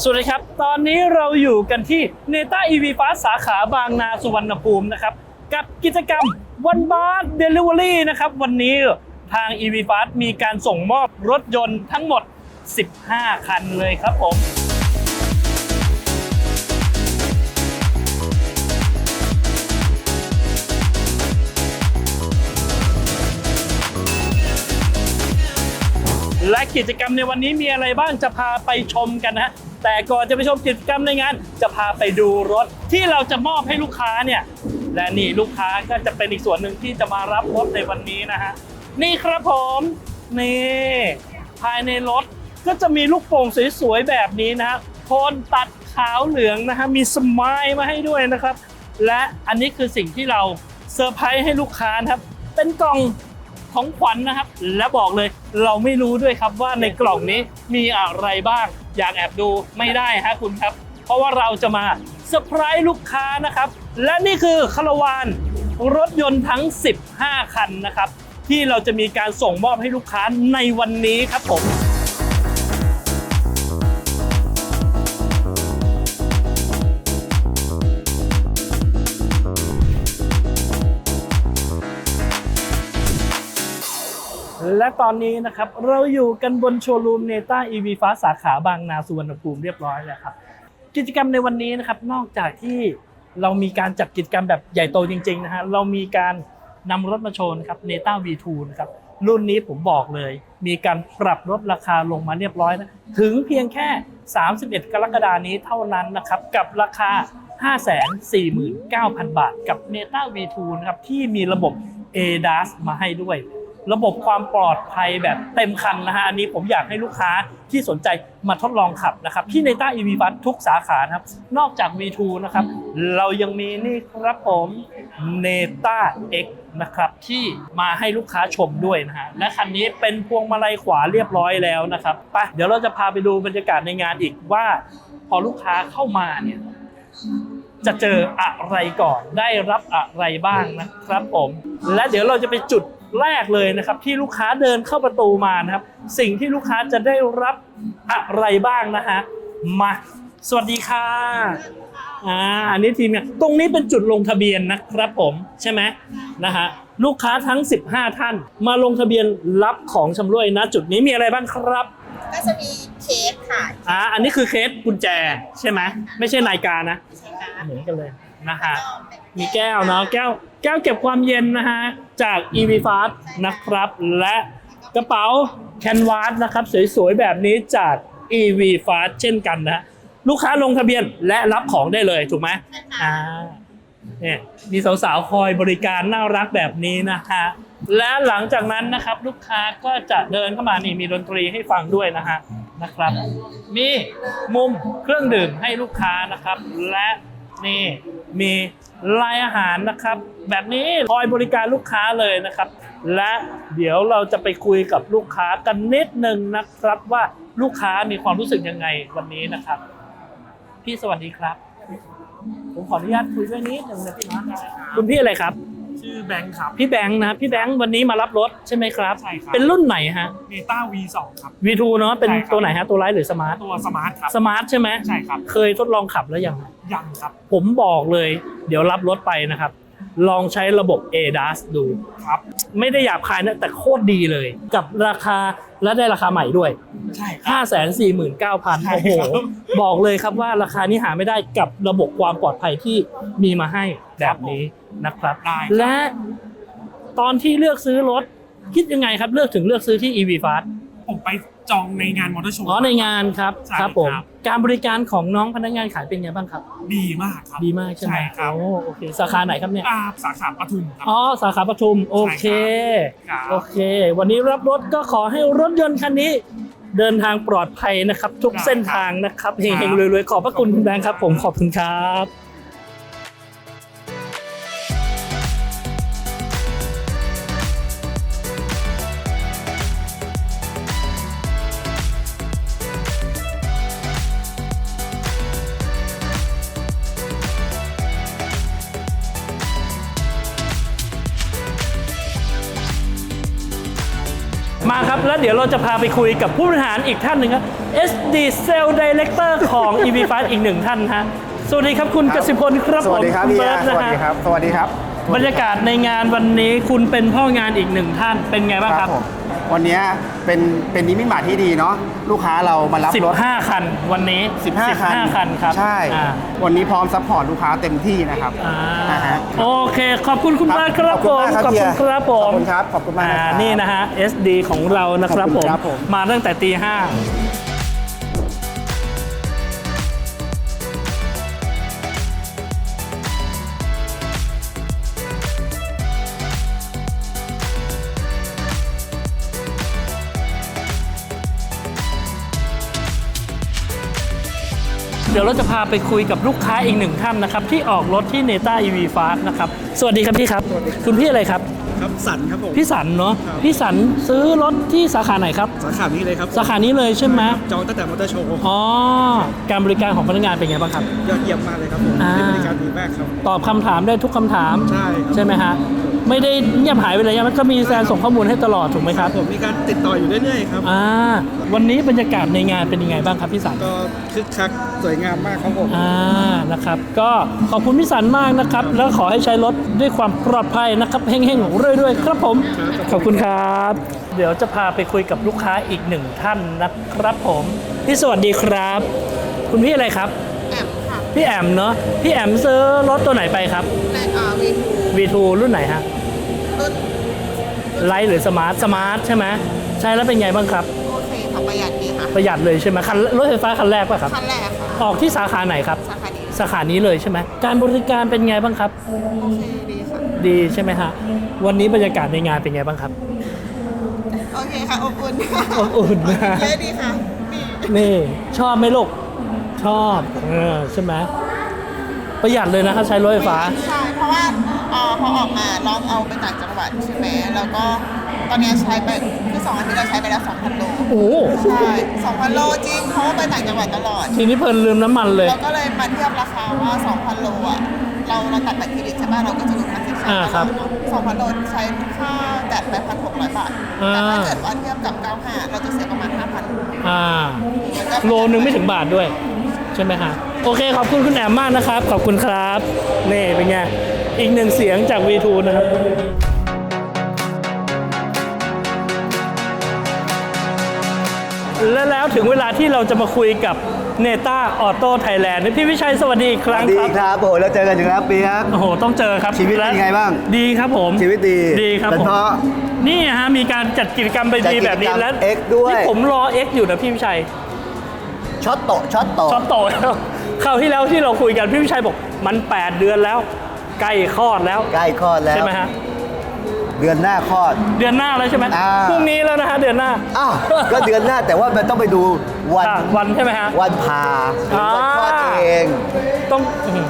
สวัสดีครับ ตอนนี้เราอยู่กันที่เนต้า EV Fast สาขาบางนาสุวรรณภูมินะครับ กับกิจกรรมวันบาร์เดลิเวอรี่นะครับ วันนี้ทาง EV Fast มีการส่งมอบรถยนต์ทั้งหมด 15 คันเลยครับผมและกิจกรรมในวันนี้มีอะไรบ้างจะพาไปชมกันนะ แต่ก่อนจะไปชมกิจกรรมในงาน จะพาไปดูรถที่เราจะมอบให้ลูกค้าเนี่ย และนี่ลูกค้าก็จะเป็นอีกส่วนหนึ่งที่จะมารับรถในวันนี้นะฮะ นี่ครับผม นี่ ภายในรถก็จะมีลูกโป่งสวยๆแบบนี้นะฮะโทนตัดขาวเหลืองนะฮะ มีสมายมาให้ด้วยนะครับ และอันนี้คือสิ่งที่เราเซอร์ไพรส์ให้ลูกค้านะครับ เป็นกล่อง ของขวัญนะครับ และบอกเลยเราไม่รู้ด้วยครับว่าในกล่องนี้มีอะไรบ้าง อยากแอบดูไม่ได้ฮะคุณครับ เพราะว่าเราจะมาเซอร์ไพรส์ลูกค้านะครับ และนี่คือคาราวานรถยนต์ทั้ง 15 คันนะครับ ที่เราจะมีการส่งมอบให้ลูกค้าในวันนี้ครับผม และตอนนี้นะครับเราอยู่กันบนโชว์รูมเนต้า EV ฟ้าสาขาบางนาสุวรรณภูมิเรียบร้อยแล้วครับ กิจกรรมในวันนี้นะครับนอกจากที่เรามีการจัดกิจกรรมแบบใหญ่โตจริงๆนะฮะเรามีการนำรถมาโชว์นะครับเนต้า V2 นะครับรุ่นนี้ผมบอกเลย มีการปรับลดราคาลงมาเรียบร้อยนะถึงเพียงแค่ 31 กรกฎานี้เท่านั้นนะครับกับราคา 549,000 บาท กับ n e t a V2 นะครับที่มีระบบ ADAS มาให้ด้วย ระบบความปลอดภัยแบบเต็มคันนะฮะอันนี้ผมอยากให้ลูกค้าที่สนใจมาทดลองขับนะครับที่ n e t a EV Bus ทุกสาขาครับ นอกจาก V2 นะครับ เรายังมีนี่ครับผม n e t a X นะครับที่มาให้ลูกค้าชมด้วยนะฮะและคันนี้เป็นพวงมาลัยขวาเรียบร้อยแล้วนะครับไปเดี๋ยวเราจะพาไปดูบรรยากาศในงานอีกว่า พอลูกค้าเข้ามาเนี่ยจะเจออะไรก่อนได้รับอะไรบ้างนะครับผม และเดี๋ยวเราจะไปจุด แรกเลยนะครับ ที่ลูกค้าเดินเข้าประตูมานะครับ สิ่งที่ลูกค้าจะได้รับอะไรบ้างนะฮะมาสวัสดีค่ะอ่าอันนี้ทีมเนี่ยตรงนี้เป็นจุดลงทะเบียนนะครับผมใช่ไหมนะฮะลูกค้าทั้ง 15 ท่าน มาลงทะเบียนรับของชำร่วยนะ จุดนี้มีอะไรบ้างครับ ก็จะมีเค้กค่ะอ่าอันนี้คือเคสกุญแจใช่ไหมไม่ใช่นาฬิกานะใช่ค่ะเหมือนกันเลย นะฮะมีแก้วเนาะแก้วแก้วเก็บความเย็นนะฮะจาก EV Fast นะครับ และกระเป๋าแคนวาสนะครับสวยๆแบบนี้จาก EV Fast เช่นกันนะลูกค้าลงทะเบียนและรับของได้เลยถูกไหมอ่าเนี่ยมีสาวๆคอยบริการน่ารักแบบนี้นะฮะและหลังจากนั้นนะครับลูกค้าก็จะเดินเข้ามานี่มีดนตรีให้ฟังด้วยนะฮะนะครับ มีมุมเครื่องดื่มให้ลูกค้านะครับ และ นี่มีลายอาหารนะครับ แบบนี้คอยบริการลูกค้าเลยนะครับ และเดี๋ยวเราจะไปคุยกับลูกค้ากันนิดนึงนะครับ ว่าลูกค้ามีความรู้สึกยังไงวันนี้นะครับ พี่สวัสดีครับ ผมขออนุญาตคุยด้วยนิดนึงนะพี่นะคุณพี่อะไรครับ ชื่อแบงค์ครับ พี่แบงค์นะ พี่แบงค์วันนี้มารับรถใช่ไหมครับ ใช่ครับ เป็นรุ่นไหนฮะ เมตา V2 ครับ V2 เนาะเป็นใช่ครับ ตัวไหนฮะตัวไลท์หรือสมาร์ทตัวสมาร์ทครับ สมาร์ทใช่ไหมใช่ครับ เคยทดลองขับแล้วยัง ยังครับ ผมบอกเลย เดี๋ยวรับรถไปนะครับ ลองใช้ระบบ ADAS ดูครับ ไม่ได้หยาบคายนะ แต่โคตรดีเลย กับราคาและได้ราคาใหม่ด้วย ใช่ครับ 549,000 ใช่โอ้โห ครับ บอกเลยครับว่าราคานี้หาไม่ได้กับระบบความปลอดภัยที่มีมาให้แบบนี้นะครับ ได้ครับ และตอนที่เลือกซื้อรถคิดยังไงครับ เลือกถึงเลือกซื้อที่ EV Fast ผมไป จองในงานมอเตอร์โชว์ อ๋อในงานครับใช่ครับผม ครับ การบริการของน้องพนักงานขายเป็นไงบ้างครับ ดีมากครับ ดีมากใช่ไหมใช่ครับ โอ้โอเคสาขาไหนครับเนี่ยอาสาขาปทุมครับ อ๋อสาขาปทุมโอเค ครับ โอเค วันนี้รับรถก็ขอให้รถยนต์คันนี้ เดินทางปลอดภัยนะครับ ทุกเส้นทางนะครับเฮงๆรวยๆขอบพระคุณคุณแบงค์ครับ ผมขอบคุณครับมาครับ แล้วเดี๋ยวเราจะพาไปคุยกับผู้บริหารอีกท่านหนึ่งครับ SD Sales Director ของ EV Fast อีกหนึ่งท่านฮะสวัสดีครับคุณกสิพลครับสวัสดีครับผมพี่เบิแอร์ตร์สนะวัสฮะดีครับ สวัสดีครับบรรยากาศในงานวันนี้คุณเป็นพ่องานอีกหนึ่งท่านเป็นไงบ้างครับ ผมวันนี้ เป็นเป็นนิมิตหมายที่ดีเนาะลูกค้าเรามารับรถ 15 คันวันนี้15 คัน15คันครับใช่ อ่าวันนี้พร้อมซัพพอร์ตลูกค้าเต็มที่นะครับอ่าอ่าฮะโอเค ขอบคุณคุณครับมากครับขผอบมคุณมากครับขอบเฮีคุยณครับผมขอบคุณครับ ขอบคุณมากนะครับอ่นี่นะฮะ SD ของเรานะครับขอบผคุมณครับผม มาตั้งแต่ตีห้า เดี๋ยวเราจะพาไปคุยกับลูกค้าอีกหนึ่งท่านนะครับ ที่ออกรถที่ Neta EV Fast นะครับ สวัสดีครับพี่ครับ คุณพี่อะไรครับ ครับสันครับผม พี่สันเนาะครับ พี่สันซื้อรถที่สาขาไหนครับ สาขานี้เลยครับสาขานี้เลยใช่ไหมจองตั้งแต่มอเตอร์โชว์อ๋อการบริการของพนักงานเป็นไงบ้างครับ ยอดเยี่ยมมากเลยครับผมอ่าบริการดีมากครับ ตอบคำถามได้ทุกคำถามใช่ครับใช่ไหมฮะ ไม่ได้เงียบหายไปเลยมันก็มีแซนส่งข้อมูลให้ตลอดถูกไหมครับ ผมมีการติดต่ออยู่เรื่อยๆครับอ่าวันนี้บรรยากาศในงานเป็นยังไงบ้างครับพี่สันก็คึกคักสวยงามมากครับผมอ่านะครับ ก็ขอบคุณพี่สันมากนะครับ แล้วขอให้ใช้รถด้วยความปลอดภัยนะครับเฮงๆเรื่อยๆครับผม ขอบคุณครับ เดี๋ยวจะพาไปคุยกับลูกค้าอีกหนึ่งท่านนะครับผมพี่สวัสดีครับ คุณพี่อะไรครับแอมค่ะ พี่แอมเนาะพี่แอมซื้อรถตัวไหนไปครับในอาวีทู V2 รุ่นไหนฮะรุ่นไลท์หรือสมาร์ทสมาร์ทใช่ไหมใช้แล้วเป็นไงบ้างครับ โอเคค่ะประหยัดดีค่ะ ประหยัดเลยใช่ไหมคันรถไฟฟ้าคันแรกป่ะครับ ขั้นแรกค่ะ ออกที่สาขาไหนครับ สาขานี้สาขานี้เลยใช่ไหมการบริการเป็นไงบ้างครับโอเคดีค่ะ ดีใช่ไหมฮะวันนี้บรรยากาศในงานเป็นไงบ้างครับโอเคค่ะ อบอุ่นอบอุ่นนะเยอะดีค่ะดีนี่ชอบไหมลูก ชอบเออใช่ไหมประหยัดเลยนะถ้าใช้รถไฟฟ้า ใช่เพราะว่าเอ่อพอออกมาลองเอาไปต่างจังหวัดใช่ไหมแล้วก็ตอนนี้ใช้ไปคือสองอาทิตย์เราใช้ไปแล้ว2,000โลโอ้โหใช่2,000โลจริงเพราะว่าไปต่างจังหวัดตลอด ทีนี้เพลินลืมน้ำมันเลย เราก็เลยมาเทียบราคาว่า 2,000 โลอะ เราเราตัดบัตรเครดิตใช่ป่ะ เราก็จะดูค่าใช้จ่ายอ่าครับ 2,000 โลใช้ค่าแต่ไป1,600 บาทอ่าแต่ถ้าเกิดว่าเทียบกับ 95 เราจะเสียประมาณ 5,000อ่า มันก็โลนึงไม่ถึงบาทด้วย ใช่ไหมฮะโอเคขอบคุณคุณแอมมากนะครับ ขอบคุณครับนี่เป็นไงอีกหนึ่งเสียงจาก V2 นะครับและแล้วถึงเวลาที่เราจะมาคุยกับเนต้าออโต้ไทยแลนด์พี่วิชัยสวัสดีอีกครั้งดีครับ ครับโอ้โหแล้วเจอกันอีกแล้วปีครับ โอ้โห ต้องเจอครับชีวิตเป็นไงบ้าง ดีครับผม ชีวิตดีดีครับเป็นผม เพราะ นี่ฮะ มีการจัดกิจกรรมไปจัดดีกิจกรรมแบบนี้แล้ว X ด้วย นี่ผมรอ X อยู่นะพี่วิชัย ช็อตโตะช็อตโตะชอบโตแล้วคราวที่แล้วที่เราคุยกันพี่วิชัยบอกมัน 8 เดือนแล้ว ใกล้คลอดแล้ว ใกล้คลอดแล้วใช่ไหมฮะเดือนหน้าคลอด เดือนหน้าแล้วใช่ไหมอ่า พรุ่งนี้แล้วนะฮะเดือนหน้า อ้าวก็เดือนหน้าแต่ว่ามันต้องไปดูวันอะวันใช่ไหมฮะ วันผ่าหรือวันคลอดอ่า เองต้องอื้อหือ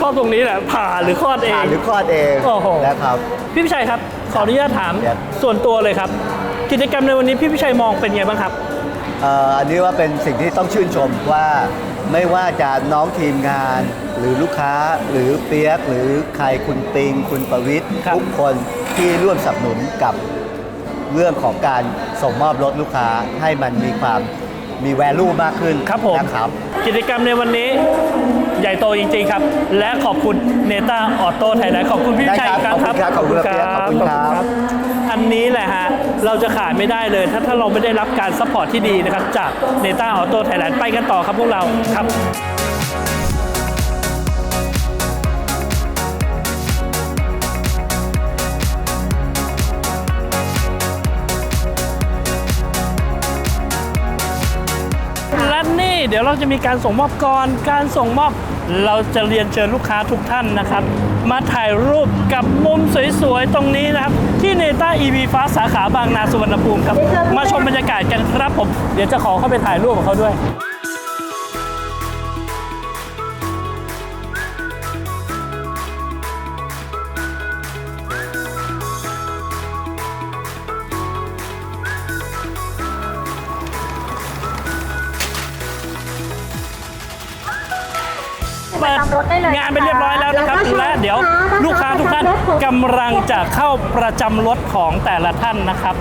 ชอบตรงนี้แหละผ่าหรือคลอดเอผ่าง หรือคลอดเองโอ้โห นะครับ พี่วิชัยครับ ขออนุญาตถามครับ ส่วนตัวเลยครับ กิจกรรมในวันนี้พี่วิชัยมองเป็นไงบ้างครับเอ่ออันนี้ว่าเป็นสิ่งที่ต้องชื่นชมว่าไม่ว่าจะน้องทีมงาน หรือลูกค้าหรือเปียก หรือใครคุณปิง คุณประวิทย์ครับทุกคนที่ร่วมสนับสนุนกับเรื่องของการส่งมอบรถลูกค้าให้มันมีความ มีแวลูมากขึ้นครับผมนะครับ กิจกรรมในวันนี้ใหญ่โตจริง ๆ ครับ และขอบคุณเนต้าออโต้ไทยแลนด์ขอบคุณพี่วิชัยอีกครั้งครับได้ครับขอบคุณครับขอบคุณครับ ขอบอันนี้แหละฮะเราจะขาดไม่ได้เลย ถ้าถ้าเราไม่ได้รับการซัพพอร์ตที่ดีนะครับจากเนต้าออโต้ไทยแลนด์ไปกันต่อครับพวกเราครับ ดี๋ยวเราจะมีการส่งมอบก่อนการส่งมอบเราจะเรียนเชิญลูกค้าทุกท่านนะครับ มาถ่ายรูปกับมุมสวยๆ ตรงนี้นะครับ ที่เนต้า EV ฟ้าสาขาบางนาสุวรรณภูมิครับ มาชมบรรยากาศกันครับผม เดี๋ยวจะขอเข้าไปถ่ายรูปกับเขาด้วย เปิดงานไปเรียบร้อยแล้วนะครับและเดี๋ยวลูกค้าทุกท่านกำลังจะเข้าประจำรถของแต่ละท่านนะครับ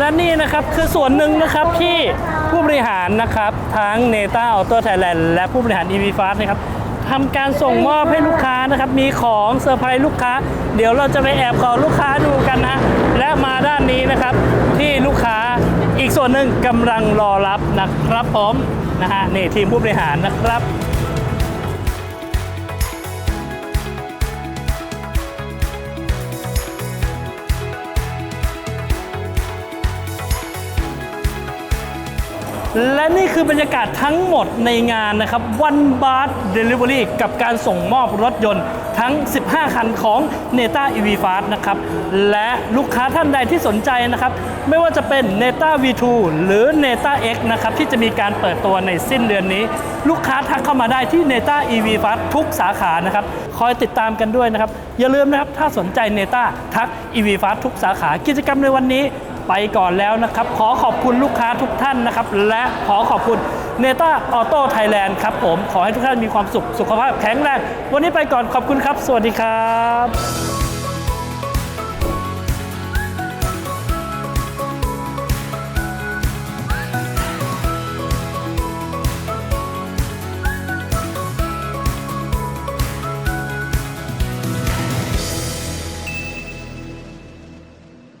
และนี่นะครับคือส่วนหนึ่งนะครับที่ผู้บริหารนะครับทั้งเนต้าออโต้ไทยแลนและผู้บริหาร EV Fast นะครับทำการส่งมอบให้ลูกค้านะครับ มีของเซอร์ไพรส์ลูกค้า เดี๋ยวเราจะไปแอบขอลูกค้าดูกันนะ และมาด้านนี้นะครับ ที่ลูกค้าอีกส่วนหนึ่งกำลังรอรับนะครับผมนะฮะนี่ทีมผู้บริหารนะครับ และนี่คือบรรยากาศทั้งหมดในงานนะครับวันบาร์เดลิเวอรี่กับการส่งมอบรถยนต์ทั้ง 15 คันของ n e t a EV Fast นะครับ และลูกค้าท่านใดที่สนใจนะครับ ไม่ว่าจะเป็น n e t a V2 หรือ n e t a X นะครับ ที่จะมีการเปิดตัวในสิ้นเดือนนี้ ลูกค้าทักเข้ามาได้ที่ n e t a EV Fast ทุกสาขานะครับ คอยติดตามกันด้วยนะครับ อย่าลืมนะครับ ถ้าสนใจ n e t a ทัก EV Fast ทุกสาขากิจกรรมในวันนี้ ไปก่อนแล้วนะครับ ขอขอบคุณลูกค้าทุกท่านนะครับ และขอขอบคุณเนต้าออโต้ไทยแลนด์ครับผม ขอให้ทุกท่านมีความสุข สุขภาพแข็งแรง วันนี้ไปก่อนขอบคุณครับ สวัสดีครับ